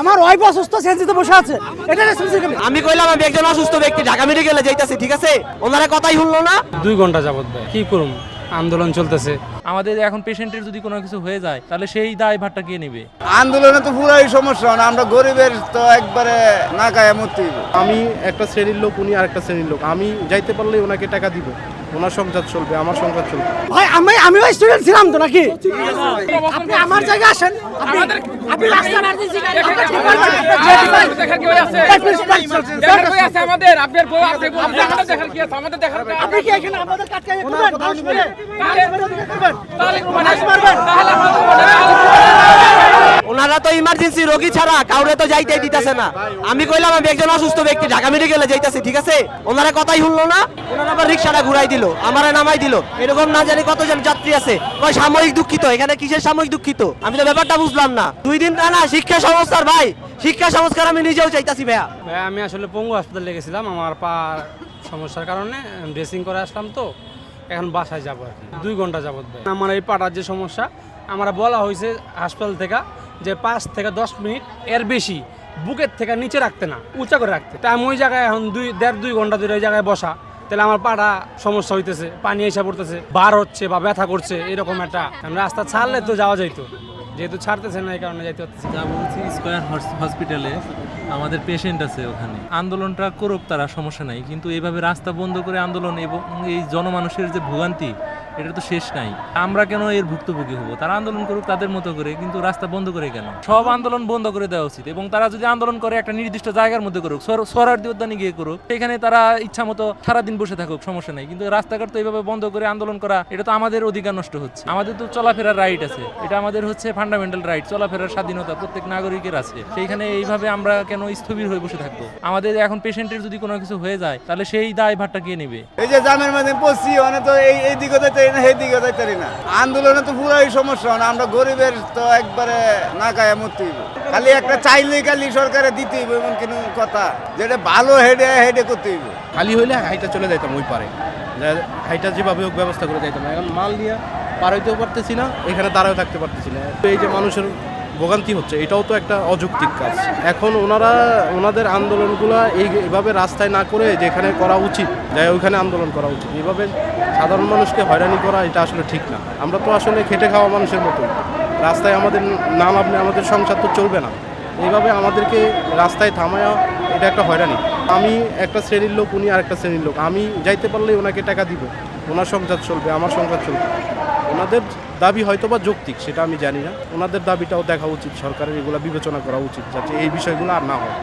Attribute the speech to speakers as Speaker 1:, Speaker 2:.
Speaker 1: আমার ওয়াইফ অসুস্থ সেন্সিতে বসে আছে। এটা
Speaker 2: আমি কইলাম আমি একজন অসুস্থ ব্যক্তি ঢাকা মেডিকেলে যাইতাছি ঠিক আছে? ওনারে কথাই শুনলো না।
Speaker 3: দুই ঘণ্টা যাবত ভাই কি করুম? আন্দোলন চলতেছে।
Speaker 4: আমাদের এখন পেশেন্টের যদি কোনো কিছু হয়ে যায় তাহলে সেই দায় ভারটা কে নেবে?
Speaker 5: আন্দোলনে তো পুরাই সমস্যা না আমরা গরিবের তো একবারে না গায়ে মরতে
Speaker 6: আমি একটা শ্রেণির লোক উনি আরেকটা শ্রেণির লোক। আমি যাইতে পারলে ওনাকে টাকা দিব। ওনার সংসার চলবে আমার সংসার চলবে।
Speaker 1: ভাই আমি আমিও স্টুডেন্ট ছিলাম তো নাকি? আপনি আমার জায়গায় আসেন। আপনি আপনি রাস্তা না দিয়েছি
Speaker 7: আমাদের আপনার বউ আমাদের দেখার কি আছে আমাদের দেখার
Speaker 1: আপনি কি এখানে আমাদের কাটকে
Speaker 2: ওনারা তো ইমার্জেন্সি রোগী ছাড়া কাউরে তো যাইতেই দিতেছে না। আমি কইলাম, আমি একজন অসুস্থ ব্যক্তি, ঢাকা মেডিকেলে যাইতাছি, ঠিক আছে? ওনারা কথাই শুনলো না, ওনারা আবার রিক্সাটা ঘুরাই দিল, আমারে নামাই দিল। এরকম না জানি কতজন যাত্রী আছে। কয়, সাময়িক দুঃখিত, এখানে কিসের সাময়িক দুঃখিত? আমি তো ব্যাপারটা বুঝলাম না। দুই দিন না না, শিক্ষা সংস্কার, ভাই। শিক্ষা সংস্কার আমি নিজেও চাইতাছি, ভাইয়া।
Speaker 3: ভাই আমি আসলে পঙ্গু হাসপাতালে গেছিলাম, আমার পা সমস্যার কারণে ড্রেসিং করে আসলাম তো। এখন বাসায় যাব আর দুই ঘণ্টা যাবত আমার এই পাটার যে সমস্যা, আমরা বলা হয়েছে হাসপাতাল থেকে যে পাঁচ থেকে দশ মিনিট এর বেশি বুকের থেকে নিচে রাখতে না, উঁচা করে রাখতে। তা আমি ওই জায়গায় এখন দুই, দেড়, দুই ঘণ্টা ধরে ওই জায়গায় বসা। তাহলে আমার পাটা সমস্যা হইতেছে, পানি এসে পড়তেছে, বার হচ্ছে বা ব্যথা করছে, এরকম একটা। রাস্তা ছাড়লে তো যাওয়া যাইতো। যেহেতু ছাড়তেছে না, এই কারণে যাইতে পারতেছি।
Speaker 4: যা বলছি স্কয়ার হসপিটালে আমাদের পেশেন্ট আছে ওখানে। আন্দোলনটা করুক তারা, সমস্যা নাই। কিন্তু এইভাবে রাস্তা বন্ধ করে আন্দোলন এবং এই জনমানুষের যে ভোগান্তি এটা তো শেষ নাই। আমরা কেন এর ভুক্তভোগী হব? তারা আন্দোলন করুক তাদের মতো করে, কিন্তু রাস্তা বন্ধ করে কেন? সব আন্দোলন বন্ধ করে দেওয়া উচিত এবং তারা যদি আন্দোলন করে, একটা নির্দিষ্ট জায়গার মধ্যে করুক সরার্দি উদ্যানে গিয়ে করুক, সেখানে তারা ইচ্ছা মতো সারাদিন বসে থাকুক, সমস্যা নাই। কিন্তু রাস্তাঘাট তো এইভাবে বন্ধ করে আন্দোলন করা, এটা তো আমাদের অধিকার নষ্ট হচ্ছে। আমাদের তো চলাফেরার রাইট আছে। এটা আমাদের হচ্ছে ফান্ডামেন্টাল রাইট চলাফেরার স্বাধীনতা প্রত্যেক নাগরিকের আছে। সেইখানে এইভাবে আমরা কেন স্থবির হয়ে বসে থাকব? আমাদের এখন পেশেন্টের যদি কোনো কিছু হয়ে যায়, তাহলে সেই দায় ভারটা কে নেবে?
Speaker 5: এই যে জামের মধ্যে পড়ছি মানে তো এই দিকে আন্দোলনে তো পুরাই সমস্যা না, আমরা গরিবের তো একবারে না গায়ে মরতে। খালি একটা চাইলে খালি সরকারে দিতে হইব, এমন কোনো কথা। যেটা ভালো হেডে হেডে করতে হইব।
Speaker 6: খালি হইলে হাইটা চলে যাইতাম ওই পারে। হাইটা যেভাবে হোক ব্যবস্থা করে যাইতাম। এখন মাল নিয়ে পার হইতেও পারতেছি না, এখানে দাঁড়াও থাকতে পারতেছি না। এই যে মানুষের ভোগান্তি হচ্ছে, এটাও তো একটা অযৌক্তিক কাজ। এখন ওনারা, ওনাদের আন্দোলনগুলো এই, এভাবে রাস্তায় না করে যেখানে করা উচিত, যাই ওইখানে আন্দোলন করা উচিত। এভাবে সাধারণ মানুষকে হয়রানি করা, এটা আসলে ঠিক না। আমরা তো আসলে খেটে খাওয়া মানুষের মতো রাস্তায় আমাদের না নামলে আমাদের সংসার তো চলবে না। এইভাবে আমাদেরকে রাস্তায় থামায়া এটা একটা হয়রানি। আমি একটা শ্রেণির লোক, উনি আর একটা শ্রেণির লোক। আমি যাইতে পারলে ওনাকে টাকা দিব। ওনার সংসার চলবে, আমার সংসার চলবে। ওনাদের দাবি হয়তো বা যৌক্তিক, সেটা আমি জানি না। ওনাদের দাবিটাও দেখা উচিত সরকারের, এগুলো বিবেচনা করা উচিত, যাতে এই বিষয়গুলো আর না হয়।